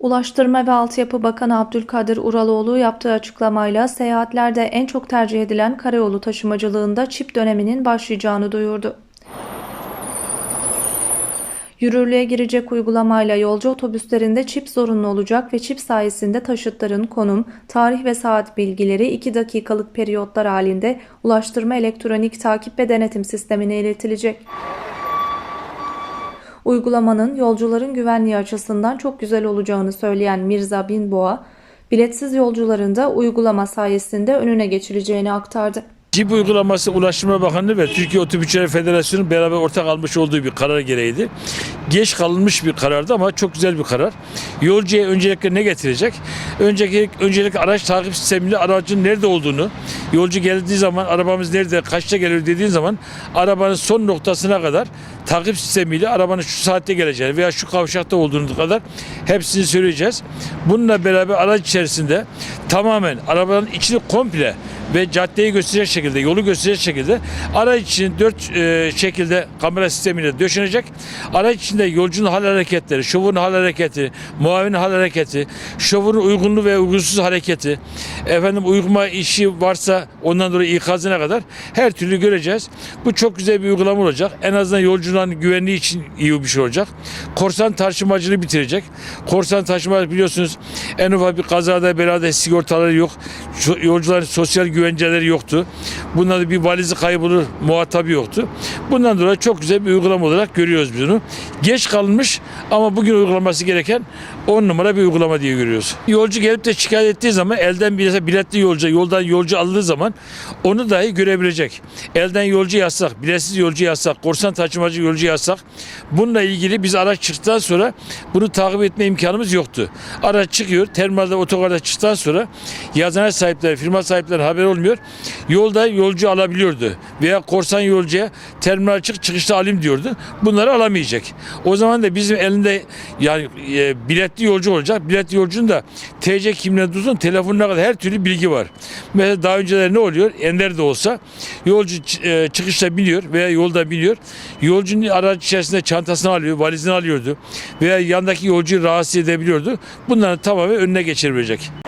Ulaştırma ve Altyapı Bakanı Abdülkadir Uraloğlu yaptığı açıklamayla seyahatlerde en çok tercih edilen karayolu taşımacılığında çip döneminin başlayacağını duyurdu. Yürürlüğe girecek uygulamayla yolcu otobüslerinde çip zorunlu olacak ve çip sayesinde taşıtların konum, tarih ve saat bilgileri 2 dakikalık periyotlar halinde Ulaştırma Elektronik Takip ve Denetim Sistemine iletilecek. Uygulamanın yolcuların güvenliği açısından çok güzel olacağını söyleyen Mirza Binboğa, biletsiz yolcuların da uygulama sayesinde önüne geçileceğini aktardı. Cip uygulaması Ulaştırma Bakanlığı ve Türkiye Otobüsçüler Federasyonu beraber ortak almış olduğu bir karar gereğiydi. Geç kalınmış bir karardı ama çok güzel bir karar. Yolcuya öncelikle ne getirecek? Önceki öncelikle araç takip sistemiyle aracın nerede olduğunu, yolcu geldiği zaman arabamız nerede, kaçta geliyor dediğin zaman arabanın son noktasına kadar takip sistemiyle arabanın şu saatte geleceğini veya şu kavşakta olduğunu kadar hepsini söyleyeceğiz. Bununla beraber araç içerisinde tamamen arabanın içini komple ve caddeyi gösterecek şekilde, yolu gösterecek şekilde araç için dört e, şekilde kamera sistemiyle döşenecek. Araç içinde yolcunun hal hareketleri, şoförün hal hareketi, muavinin hal hareketi, şoförün uygunluğu ve uygunsuz hareketi, efendim uygulama işi varsa ondan dolayı ikazına kadar her türlü göreceğiz. Bu çok güzel bir uygulama olacak. En azından yolcuların güvenliği için iyi bir şey olacak. Korsan taşımacılığı bitirecek. Korsan taşımacılık biliyorsunuz en ufak bir kazada belada sigortaları yok. Yolcuların sosyal güvenceleri yoktu. Bunlarda bir valizi kaybolur muhatabı yoktu. Bundan dolayı çok güzel bir uygulama olarak görüyoruz bunu. Geç kalınmış ama bugün uygulaması gereken 10 numara bir uygulama diye görüyoruz. Yolcu gelip de şikayet ettiği zaman elden bir biletli yolcu, yoldan yolcu aldığı zaman onu dahi görebilecek. Elden yolcu yazsak, biletsiz yolcu yazsak, korsan taşımacı yolcu yazsak bununla ilgili biz araç çıktıktan sonra bunu takip etme imkanımız yoktu. Araç çıkıyor, terminalde otogarda çıktıktan sonra yazana sahipleri, firma sahipleri haber olmuyor. Yolda yolcu alabiliyordu. Veya korsan yolcuya terminal çık çıkışta alayım diyordu. Bunları alamayacak. O zaman da bizim elinde yani e, biletli yolcu olacak. Biletli yolcunun da TC kimliğine tutun telefonuna kadar her türlü bilgi var. Mesela daha önceler ne oluyor? Ender de olsa yolcu e, çıkışta biniyor veya yolda biniyor. Yolcunun araç içerisinde çantasını alıyor, valizini alıyordu. Veya yandaki yolcuyu rahatsız edebiliyordu. Bunların tamamen önüne geçirebilecek.